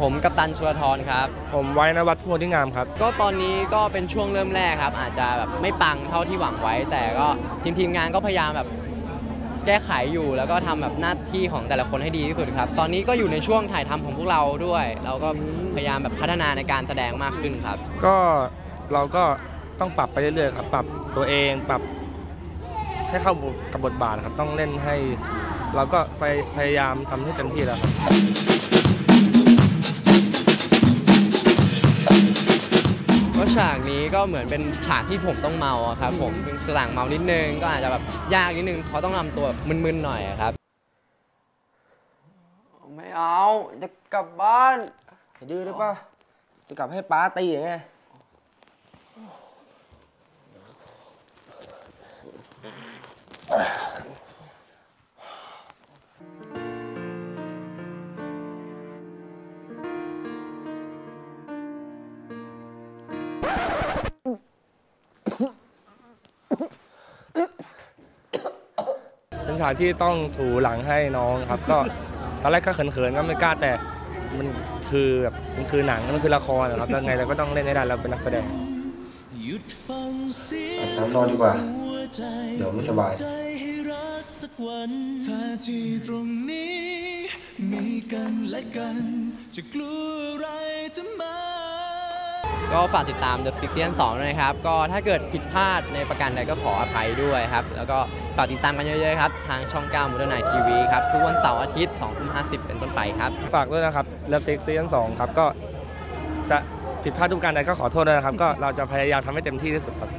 ผมกัปตันชุลธรครับ ผมไว้นวัฒน์พูดที่งามครับ ก็ตอนนี้ก็เป็นช่วงเริ่มแรกครับ อาจจะแบบไม่ปังเท่าที่หวังไว้ แต่ก็ทีมทีมงานก็พยายามแบบแก้ไขอยู่แล้วก็ทำแบบหน้าที่ของแต่ละคนให้ดีที่สุดครับ ตอนนี้ก็อยู่ในช่วงถ่ายทำของพวกเราด้วย เราก็พยายามแบบพัฒนาในการแสดงมากขึ้นครับ ก็เราก็ต้องปรับไปเรื่อยๆครับ ปรับตัวเองปรับให้เข้ากับบทบาทครับ ต้องเล่นให้ เราก็พยพยายามทำให้เต็มที่แล้วครับ ก็ฉากนี้ก็เหมือนเป็นฉากที่ผมต้องเมาอะครับผมเป็นสลางเมานิดนึงก็อาจจะแบบยากนิดนึงเพราะต้องทำตัวแบบมึนๆหน่อยอะครับ ไม่เอาจะกลับบ้านดื้อได้ป่ะจะกลับให้ป้าตีอย่างไง เป็นฉากที่ต้องถูหลังให้น้องครับ ก็ตอนแรกก็เขินๆก็ไม่กล้าแต่มันคือแบบมันคือหนังมันคือละครนะครับยังไงเราก็ต้องเล่นให้ได้เราเป็นนักแสดงน้ำนอนดีกว่า เดี๋ยวไม่สบายถ้าที่ตรงนี้มีกันและกัน จะกลัวอะไรจะมาก็ฝากติดตาม The Six Season 2ด้วยนะครับ ก็ถ้าเกิดผิดพลาดในประการใดก็ขออภัยด้วยครับ แล้วก็ ฝากติดตามกันเยอะๆครับ ทางช่อง9 Modern Night TV ครับ ทุกวันเสาร์อาทิตย์2ทุ่ม50 เป็นต้นไปครับ ฝากด้วยนะครับเลิฟซิกซีซั่นสองครับ ก็จะผิดพลาดทุกการใดก็ขอโทษด้วยนะครับ ก็เราจะพยายามทำให้เต็มที่ที่สุดครับ